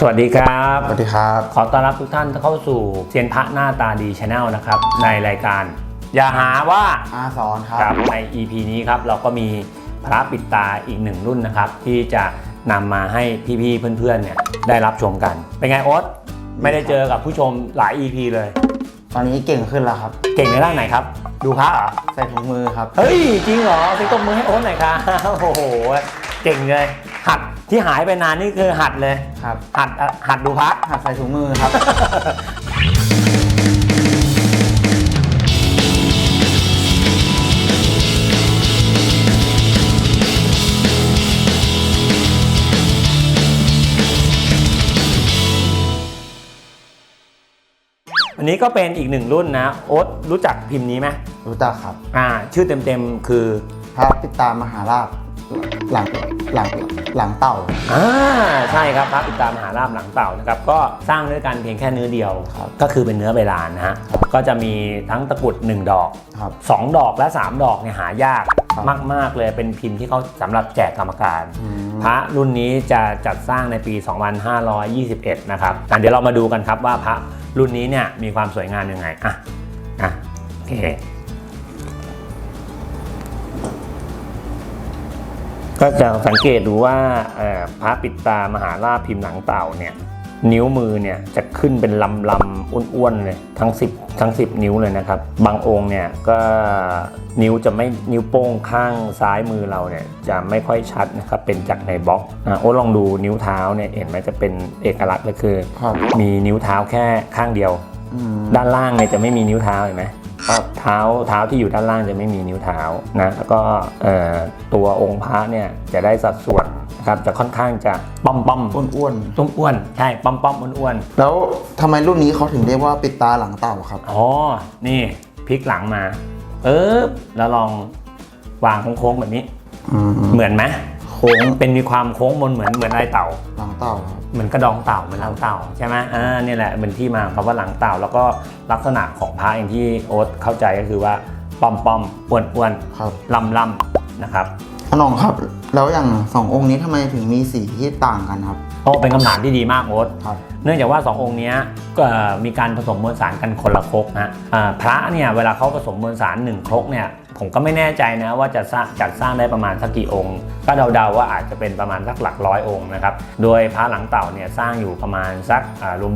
สวัสดีครับ สวัสดีครับ ขอต้อนรับทุกท่านเข้าสู่เซียนพระหน้าตาดีชาแนลนะครับ ในรายการ อย่าหาว่าอาสอนครัครับบ ใน EP นี้ครับ เราก็มีพระปิดตาอีกหนึ่งรุ่นนะครับ ที่จะนำมาให้พี่ๆเพื่อนๆเนี่ยได้รับชมกัน เป็นไงโอ๊ตไม่ได้เจอกับผู้ชมหลาย EP เลย ตอนนี้เก่งขึ้นแล้วครับ เก่งในด้านไหนครับ ดูพระเหรอ ใส่ถุงมือครับ เฮ้ย จริงเหรอติ๊กตบมือให้โอ๊ตหน่อยครับโอ้โห เก่งเลย หัด ที่หายไปนานนี่คือหัดเลย ครับ หัดหัดดูพระหัดใส่ถุงมือครับ อันนี้ก็เป็นอีกหนึ่งรุ่นนะ โอ๊ตรู้จักพิมพ์นี้ไหมรู้จักครับ อ่า ชื่อเต็มๆคือพระปิดตามหาราบ หลังหลังหลังเต่าอ่าใช่ครับพระปิดตามหาราบหลังเต่านะครับก็สร้างด้วยกันเพียงแค่เนื้อเดียวครับก็คือเป็นเนื้อใบลานนะฮะก็จะมีทั้งตะกรุด 1 ดอกครับ2ดอกและ 3 ดอกเนี่ยหายากครับมาก ๆ เลยเป็นพิมพ์ที่เขาสำหรับแจกกรรมการอืมพระรุ่นนี้จะจัดสร้างในปี 2521 นะครับอะเดี๋ยวเรามาดูกันครับว่าพระรุ่นนี้เนี่ยมีความสวยงามยังไงอะอะโอเค ก็จะสังเกตดูว่าเอ่อพระปิดตามหาราชพิมพ์หลังเต่าเนี่ยนิ้วมือเนี่ยจะขึ้นเป็นลำลำๆอ้วนๆเลยทั้ง 10 ทั้ง 10 นิ้วเลยนะครับ บางองค์เนี่ยก็นิ้วจะไม่นิ้วโป้งข้างซ้ายมือเราเนี่ยจะไม่ค่อยชัดนะครับเป็นจากในบล็อกนะโอ้ลองดูนิ้วเท้าเนี่ยเห็นไหมจะเป็นเอกลักษณ์เลยคือครับมีนิ้วเท้าแค่ข้างเดียวอืมด้านล่างเนี่ยจะไม่มีนิ้วเท้าเห็นไหมครับ เท้าเท้าที่อยู่ด้านล่างจะไม่มีนิ้วเท้านะแล้วก็เอ่อตัวองค์พระเนี่ยจะได้สัดส่วนนะครับจะค่อนข้างจะป้อมป้อมอ้วนตุ้มอ้วนใช่ป้อมป้อมอ้วนอ้วนๆแล้วทำไมรุ่นนี้เขาถึงเรียกว่าปิดตาหลังเต่าครับอ๋อนี่พลิกหลังมาเออแล้วลองวางโค้งๆแบบนี้อืมเหมือนไหม โค้งเป็นมีความโค้งมนเหมือนเหมือนอะไรเต่า หลังเต่าครับ เหมือนกระดองเต่าเหมือนหลังเต่าใช่ไหมอ่านี่แหละเป็นที่มาของคำว่าหลังเต่า แล้วก็ลักษณะของพระอย่างที่โอ๊ตเข้าใจก็คือว่าป้อมป้อมอ้วนอ้วนครับ ลำลำนะครับอน้องครับ แล้วอย่างสององค์นี้ทำไมถึงมีสีที่ต่างกันครับ โอ้เป็นคำถามที่ดีมากโอ๊ต ครับ เนื่องจากว่า 2 องค์เนี้ยก็มีการผสมมวลสารกันคนละครกนะอ่าพระเนี่ยเวลาเขาผสมมวลสาร 1 ครกเนี่ย ผมก็ไม่แน่ใจนะว่าจะจัดสร้างได้ประมาณสักกี่องค์ ก็เดาๆว่าอาจจะเป็นประมาณสักหลักร้อยองค์นะครับ โดยพระหลังเต่าเนี่ยสร้างอยู่ประมาณสัก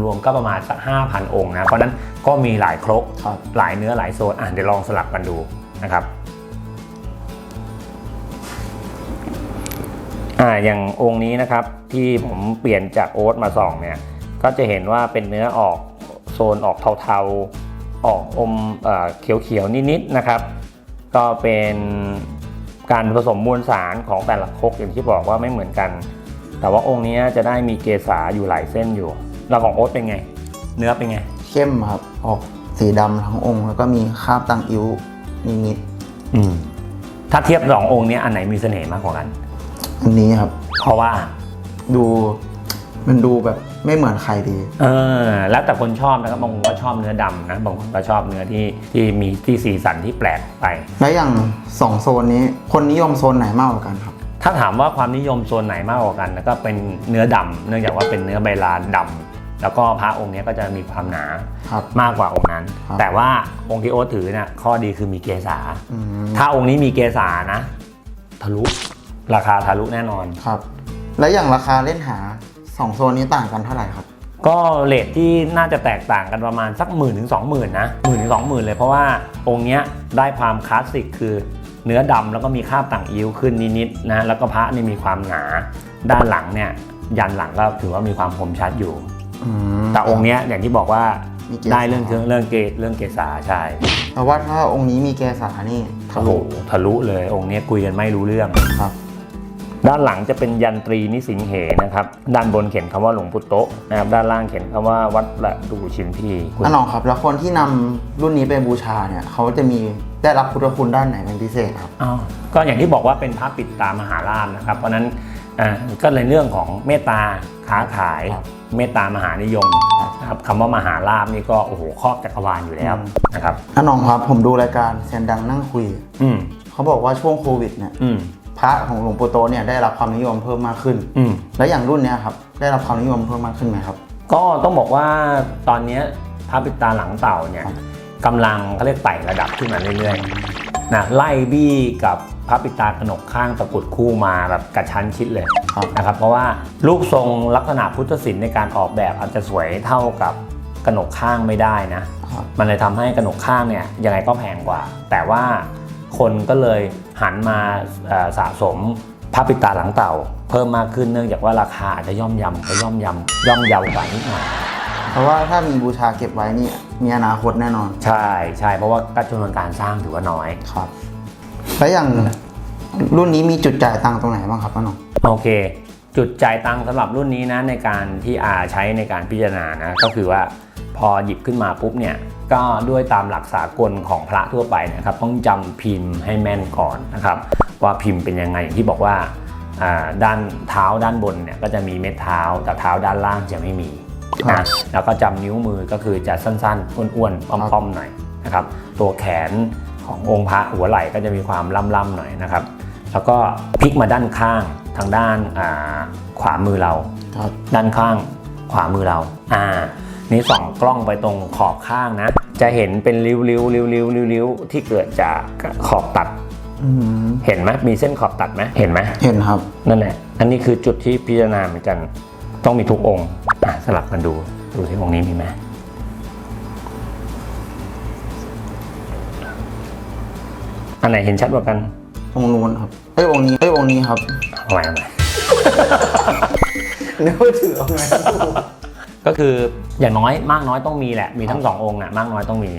รวมๆก็ประมาณสัก 5,000 องค์นะ เพราะนั้นก็มีหลายครกครับหลายเนื้อหลายโซนอะเดี๋ยวลองสลับกันดูนะครับอ่าอย่างองค์นี้นะครับที่ผมเปลี่ยนจากโอ๊ตมาส่องเนี่ยก็จะเห็นว่าเป็นเนื้อออกโซนออกเทาๆออกอมเอ่อเขียวๆนิดๆนะครับ ก็เป็นการผสมมวลสารของแต่ละครกอย่างที่บอกว่าไม่เหมือนกัน แต่ว่าองค์นี้จะได้มีเกษาอยู่หลายเส้นอยู่ แล้วของโอ๊ตเป็นไง เนื้อเป็นไง เข้มครับ ออกสีดำทั้งองค์ แล้วก็มีคราบตังอิ้วนิดอืมถ้าเทียบสององค์นี้อันไหนมีเสน่ห์มากกว่ากันๆอันนี้ครับ เพราะว่าดูมันดูแบบ ไม่เหมือนใครดี เออ แล้วแต่คนชอบนะครับบางคนก็ชอบเนื้อดำนะบางคนก็ชอบเนื้อที่ที่มีที่สีสันที่แปลกไป แล้วอย่างสองโซนนี้ คนนิยมโซนไหนมากกว่ากันครับ ถ้าถามว่าความนิยมโซนไหนมากกว่ากันนะก็เป็นเนื้อดำเนื่องจากว่าเป็นเนื้อใบลานดำแล้วก็พระองค์เนี้ยก็จะมีความหนาครับมากกว่าองค์นั้นครับแต่ว่าองค์ที่โอ๊ตถือเนี่ยข้อดีคือมีเกษาอืมถ้าองค์นี้มีเกษานะ ทะลุราคาทะลุแน่นอนครับ แล้วอย่างราคาเล่นหา สองโซนนี้ต่างกันเท่าไหร่ครับ ก็เลทที่น่าจะแตกต่างกันประมาณสักหมื่นถึงสองหมื่นนะหมื่นถึงสองหมื่นเลยเพราะว่าองค์เนี้ยได้ความคลาสสิกคือเนื้อดำแล้วก็มีคราบต่างอิ้วขึ้นนิดๆนะแล้วก็พระนี่มีความหนา ด้านหลังเนี่ยยันหลังก็ถือว่ามีความคมชัดอยู่อืมแต่องค์เนี้ยอย่างที่บอกว่ามีเกษาได้เรื่องเครื่องเรื่องเกตเรื่องเกษาใช่แต่ว่าถ้าองค์นี้มีเกษานี่ทะโอ้โหลุทะลุเลยองค์เนี้ยคุยกันไม่รู้เรื่องครับ ด้านหลังจะเป็นยันตรีนิสิงเหนะครับ ด้านบนเขียนคำว่าหลวงปู่โตะนะครับ ด้านล่างเขียนคำว่าวัดประดูชินพีคุณอะน้องครับ แล้วคนที่นำรุ่นนี้ไปบูชาเนี่ยเขาจะมีได้รับพุทธคุณด้านไหนเป็นพิเศษครับอ้าวก็อย่างที่บอกว่าเป็นพระปิดตามหาราชนะครับ เพราะฉะนั้นอ่าก็ในเรื่องของเมตตาค้าขายครับเมตตามหานิยมครับนะครับคำว่ามหาราชนี่ก็โอ้โหครอบจักรวาลอยู่แล้วอืมนะครับอะน้องครับผมดูรายการเซียนดังนั่งคุย อืมเขาบอกว่าช่วงโควิดเนี่ยอืม พระของหลวงปู่โตะเนี่ยได้รับความนิยมเพิ่มมากขึ้น อืม แล้วอย่างรุ่นเนี้ยครับได้รับความนิยมเพิ่มมากขึ้นไหมครับ ก็ต้องบอกว่าตอนเนี้ยพระปิดตาหลังเต่าเนี่ยครับกำลังเขาเรียกไต่ระดับขึ้นมาเรื่อยๆนะไล่บี้กับพระปิดตากระหนกข้างตะกรุดคู่มาแบบกระชั้นชิดเลยครับ นะครับ เพราะว่ารูปทรงลักษณะพุทธศิลป์ในการออกแบบอาจจะสวยเท่ากับกระหนกข้างไม่ได้นะ ครับ มันเลยทำให้กระหนกข้างเนี่ยยังไงก็แพงกว่า แต่ว่าคนก็เลย หันมาเอ่อสะสมพระปิดตาหลังเต่า เพิ่มมากขึ้นเนื่องจากว่าราคาอาจจะย่อมยำก็ย่อมยำย่อมเยาวกว่านิดหน่อยเพราะว่าถ้ามีบูชาเก็บไว้นี่มีอนาคตแน่นอน ใช่ใช่เพราะว่าการจำนวนการสร้างถือว่าน้อยครับแล้วอย่างรุ่นนี้มีจุดจ่ายตังค์ตรงไหนบ้างครับป้าหนองโอเค จุดจ่ายตังค์สำหรับรุ่นนี้นะในการที่อาใช้ในการพิจารณานะก็คือว่า พอหยิบขึ้นมาปุ๊บเนี่ยก็ด้วยตามหลักสากลของพระทั่วไปนะครับ ต้องจำพิมพ์ให้แม่นก่อนนะครับ ว่าพิมพ์เป็นยังไงอย่างที่บอกว่าอ่าด้านเท้าด้านบนเนี่ยก็จะมีเม็ดเท้า แต่เท้าด้านล่างจะไม่มีครันะบแล้วก็จำนิ้วมือก็คือจะสั้นๆอ้วนๆป้อมๆหน่อยนะครับ ตัวแขนขององค์พระหัวไหล่ก็จะมีความล่ำๆหน่อยนะครับ แล้วก็พลิกมาด้านข้างทางด้านอ่าขวามือเราครับด้านข้างขวามือเราอ่า นี่ส่องกล้องไปตรงขอบข้างนะ จะเห็นเป็นริ้วริ้วริ้วริ้วริ้วริ้วที่เกิดจากขอบตัดอืมเห็นไหมมีเส้นขอบตัดไหมเห็นไหมเห็นครับ นั่นแหละ อันนี้คือจุดที่พิจารณาเหมือนกัน ต้องมีทุกองค์อะสลับกันดู ดูที่องค์นี้มีไหมอันไหนเห็นชัดกว่ากัน องค์นู้นครับ เอ้ยองค์นี้ เอ้ยองค์นี้ครับเอาไว้เอาไว้นึกว่าถือเอาไง ก็คืออย่างน้อยมากน้อยต้องมีแหละมีทั้งสององค์นะมากน้อยต้องมี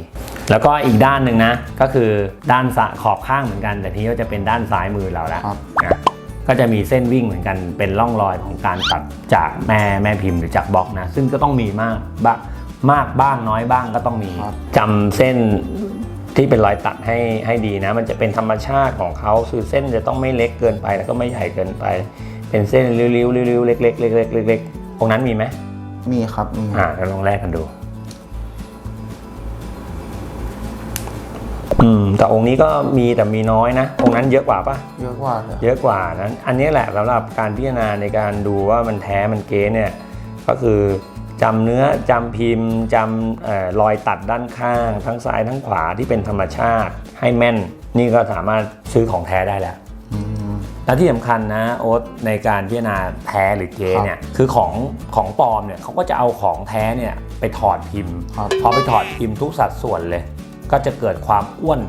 แล้วก็อีกด้านหนึ่งนะ ก็คือด้านซ้ายขอบข้างเหมือนกัน แต่ทีนี้ก็จะเป็นด้านซ้ายมือเราแล้วครับนะก็จะมีเส้นวิ่งเหมือนกันเป็นร่องรอยของการตัดจากแม่แม่พิมพ์หรือจากบล็อกนะ ซึ่งก็ต้องมีมากบ้างมากบ้างน้อยบ้างก็ต้องมีครับจำเส้นที่เป็นรอยตัดให้ให้ดีนะ มันจะเป็นธรรมชาติของเขาคือเส้นจะต้องไม่เล็กเกินไปแล้วก็ไม่ใหญ่เกินไป เป็นเส้นริ้วๆริ้วๆเล็กๆเล็กๆเล็กๆองค์นั้นมีไหม มีครับมีอ่าเดี๋ยวลองแลกกันดู อืม แต่องค์นี้ก็มีแต่มีน้อยนะ องค์นั้นเยอะกว่าปะเยอะกว่าเลยเยอะกว่านั้น อันนี้แหละสำหรับการพิจารณาในการดูว่ามันแท้มันเก๊เนี่ย ก็คือจำเนื้อจำพิมพ์จำเอ่อรอยตัดด้านข้าง ทั้งซ้ายทั้งขวาที่เป็นธรรมชาติให้แม่น นี่ก็สามารถซื้อของแท้ได้แล้วอืม และที่สำคัญนะโอ๊ตในการพิจารณาแท้หรือเก๊เนี่ยคือของของปลอมเนี่ยเขาก็จะเอาของแท้เนี่ยไปถอดพิมพ์ครับพอไปถอดพิมพ์ทุกสัดส่วนเลย ก็จะเกิดความอ้วน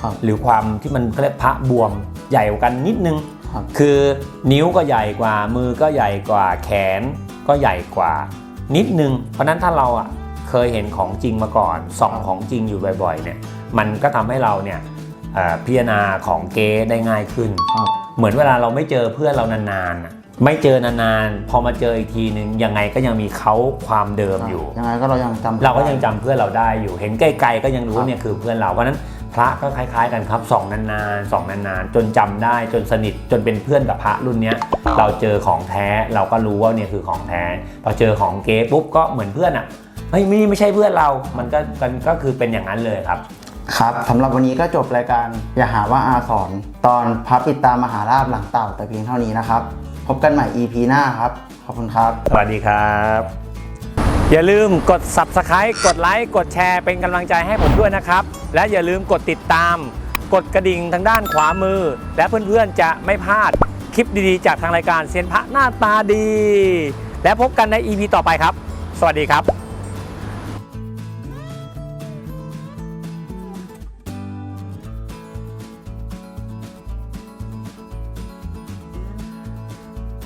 ครับหรือความที่มันเขาเรียกพระบวมใหญ่กว่ากันนิดนึงครับคือนิ้วก็ใหญ่กว่ามือก็ใหญ่กว่าแขนก็ใหญ่กว่า นิดนึง เพราะฉะนั้นถ้าเราอะเคยเห็นของจริงมาก่อนส่องของจริงอยู่บ่อยๆเนี่ยมันก็ทำให้เราเนี่ยเอ่อพิจารณาของเก๊ได้ง่ายขึ้นครับ เหมือนเวลาเราไม่เจอเพื่อนเรานานๆน่ะไม่เจอนานๆ พอมาเจออีกทีนึงยังไงก็ยังมีเขาความเดิมอยู่ ยังไงก็เรายังจำเราก็ยังจำเพื่อนเราได้อยู่ เห็นไกลๆก็ยังรู้ครับเนี่ยคือเพื่อนเราเพราะฉะนั้นพระก็คล้ายๆกันครับส่องนานๆส่องนานๆ จนจำได้จนสนิทจนเป็นเพื่อนกับพระรุ่นเนี้ยเราเจอของแท้เราก็รู้ว่าเนี่ยคือของแท้พอเจอของเก๊ปุ๊บก็เหมือนเพื่อนอะเฮ้ยนี่ไม่ใช่เพื่อนเรา มันก็มันก็คือเป็นอย่างนั้นเลยครับ ครับสำหรับวันนี้ก็จบรายการอย่าหาว่าอาสอนตอนพระปิดตามหาราบหลังเต่าแต่เพียงเท่านี้นะครับ พบกันใหม่ EP หน้าครับ ขอบคุณครับ สวัสดีครับ อย่าลืมกด subscribe กดไลค์กดแชร์เป็นกำลังใจให้ผมด้วยนะครับ และอย่าลืมกดติดตาม กดกระดิ่งทางด้านขวามือ และเพื่อนๆจะไม่พลาดคลิปดีๆ จากทางรายการเซียนพระหน้าตาดี และพบกันใน EP ต่อไปครับ สวัสดีครับ